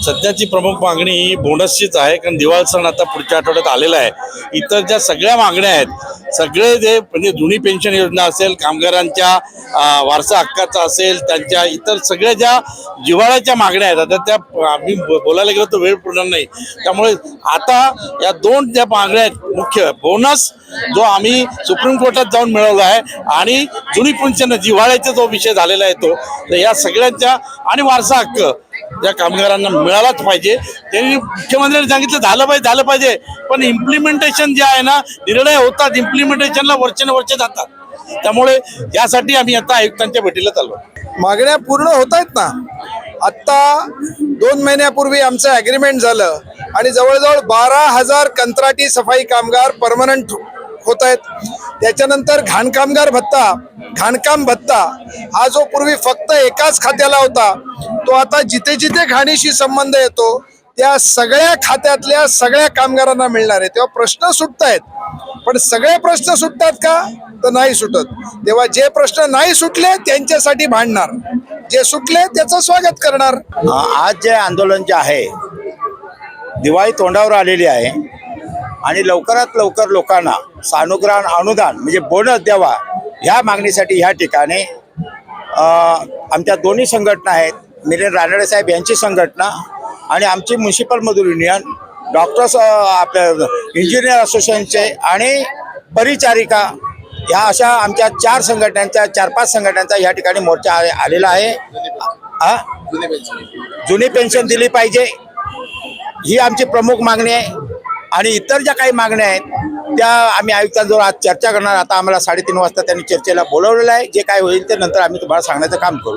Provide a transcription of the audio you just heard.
सध्याची प्रमुख मागणी ही बोनसचीच आहे कारण दिवाळ सण आता पुढच्या आठवड्यात आलेला आहे. इतर ज्या सगळ्या मागण्या आहेत सगळे जे म्हणजे जुनी पेन्शन योजना असेल कामगारांच्या वारसा हक्काचा असेल त्यांच्या इतर सगळ्या ज्या जिव्हाळ्याच्या मागण्या आहेत आता त्या आम्ही ब- बोलायला गेलो तर वेळ पुरणार नाही. त्यामुळे आता या दोन ज्या मागण्या आहेत मुख्य बोनस जो आम्ही सुप्रीम कोर्टात जाऊन मिळवला आहे आणि जुनी पेन्शन जिव्हाळ्याचा जो विषय झालेला आहे तो तर या सगळ्यांच्या आणि वारसा हक्क या कामगारांना मिळालाच पाहिजे. त्यांनी मुख्यमंत्र्यांनी सांगितलं झालं पाहिजे झालं पाहिजे. पण इम्प्लिमेंटेशन जे आहे ना निर्णय होतात इम्प्लिमेंटेशनला वर्षानुवर्ष जातात. त्यामुळे यासाठी आम्ही आता आयुक्तांच्या भेटीला चाललो. मागण्या पूर्ण होत आहेत ना? आत्ता दोन महिन्यापूर्वी आमचं ॲग्रीमेंट झालं आणि जवळजवळ बारा हजार कंत्राटी सफाई कामगार परमनंट होत आहेत. त्याच्यानंतर घाणकामगार भत्ता घाणकाम भत्ता हा जो पूर्वी फक्त एकाच खात्याला होता तो आता जिथे जिथे घाणीशी संबंध येतो त्या सगळ्या खात्यातल्या सगळ्या कामगारांना मिळणार आहे. तेव्हा प्रश्न सुटत आहेत पण सगळे प्रश्न सुटतात का? तर नाही सुटत. तेव्हा जे प्रश्न नाही सुटले त्यांच्यासाठी भांडणार. जे सुटले त्याचं स्वागत करणार. आज जे आंदोलन जे आहे दिवाळी तोंडावर आलेली आहे आणि लवकरात लवकर लोकांना सानुग्रहण अनुदान म्हणजे बोनस द्यावा ह्या मागणीसाठी ह्या ठिकाणी अ, आमच्या दोन्ही संघटना आहेत मिलिंद रानडे साहेब यांची संघटना आणि आमची म्युन्सिपल मजूर युनियन डॉक्टर्स आपल्या इंजिनियर असोसिएशनचे आणि परिचारिका ह्या अशा आमच्या चार संघटनांच्या चार पाच संघटनांचा ह्या ठिकाणी मोर्चा आलेला आहे? जुनी पेन्शन दिली पाहिजे. ही आमची प्रमुख मागणी आहे. आणि इतर ज्या काही मागण्या आहेत त्या आम्ही आयुक्तांजवळ आज चर्चा करणार. आता आम्हाला साडेतीन वाजता त्यांनी चर्चेला बोलवलेलं आहे. जे काय होईल ते नंतर आम्ही तुम्हाला सांगण्याचं काम करू.